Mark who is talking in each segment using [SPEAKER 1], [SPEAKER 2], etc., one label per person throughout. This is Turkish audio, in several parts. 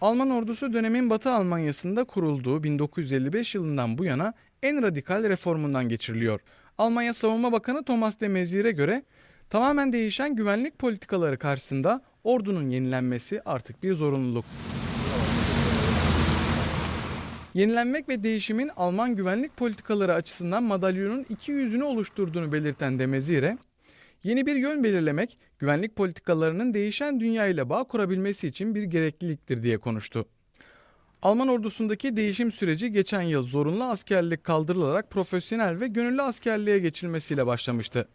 [SPEAKER 1] Alman ordusu dönemin Batı Almanya'sında kurulduğu 1955 yılından bu yana en radikal reformundan geçiriliyor. Almanya Savunma Bakanı Thomas de Maizier'e göre tamamen değişen güvenlik politikaları karşısında ordunun yenilenmesi artık bir zorunluluk. Yenilenmek ve değişimin Alman güvenlik politikaları açısından madalyonun iki yüzünü oluşturduğunu belirten de Mezire, yeni bir yön belirlemek, güvenlik politikalarının değişen dünya ile bağ kurabilmesi için bir gerekliliktir diye konuştu. Alman ordusundaki değişim süreci geçen yıl zorunlu askerlik kaldırılarak profesyonel ve gönüllü askerliğe geçilmesiyle başlamıştı.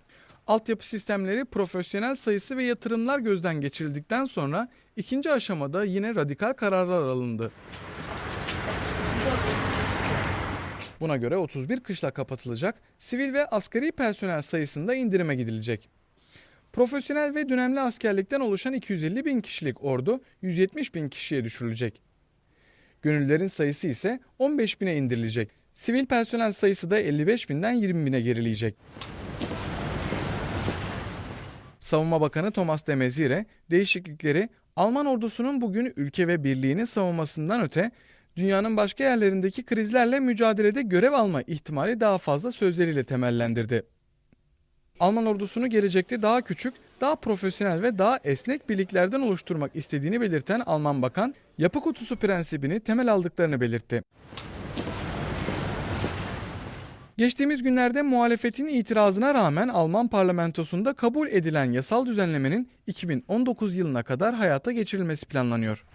[SPEAKER 1] Altyapı sistemleri, profesyonel sayısı ve yatırımlar gözden geçirildikten sonra ikinci aşamada yine radikal kararlar alındı. Buna göre 31 kışla kapatılacak, sivil ve asgari personel sayısında indirime gidilecek. Profesyonel ve dönemli askerlikten oluşan 250 bin kişilik ordu 170 bin kişiye düşürülecek. Gönüllülerin sayısı ise 15 bine indirilecek. Sivil personel sayısı da 55 binden 20 bine gerileyecek. Savunma Bakanı Thomas de Mezire, değişiklikleri Alman ordusunun bugün ülke ve birliğini savunmasından öte dünyanın başka yerlerindeki krizlerle mücadelede görev alma ihtimali daha fazla sözleriyle temellendirdi. Alman ordusunu gelecekte daha küçük, daha profesyonel ve daha esnek birliklerden oluşturmak istediğini belirten Alman bakan, yapı kutusu prensibini temel aldıklarını belirtti. Geçtiğimiz günlerde muhalefetin itirazına rağmen Alman parlamentosunda kabul edilen yasal düzenlemenin 2019 yılına kadar hayata geçirilmesi planlanıyor.